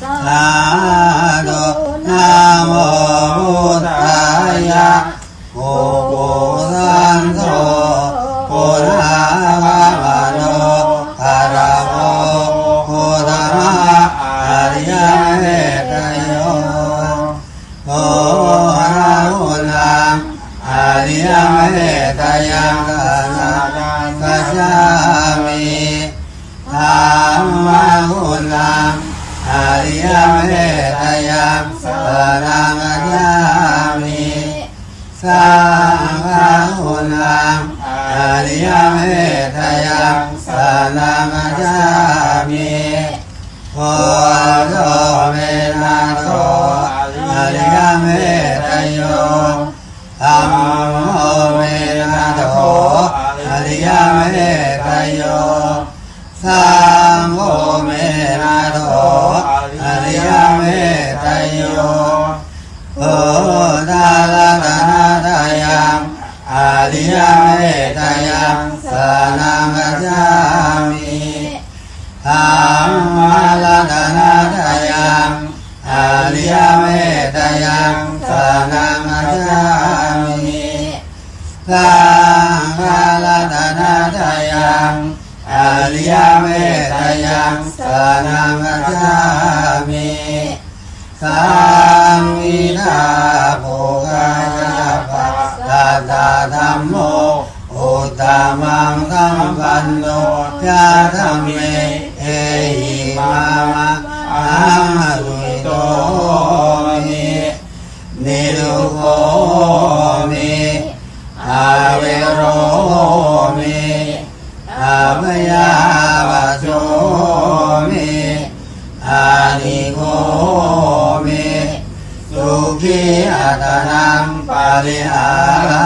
สาธุนะโมพุทธายะโอโกสังโฆปุราภาวะโนภาราโมพุทธมะอริยะเมตโยโอราหุลังอริยะเมตยังกัสสะกัจจา อริยเมตยังสรังกัจจามิสังฆหุลังอริยเมตยังสรังกัจจามิโพโตเมนะโตอริยเมตโยธัมโมเมนะโตอริยเมตโยสังโฆเมนะโต อริยเมตโยโอตาลตนาทายังอริยเมตยังสนังกัจจามิธรรมาลตนาทายังอริยเมตยังสนังกัจจามิสังฆาลตนาทายังอริยเมตยังสนังกัจจามิ สังวินาโภกายาปะตาตาธรรมโมอุตตมังสัมปันโนยาธรรมเมเอหิมามะอาม มิสุขีอัตนังปาริหารา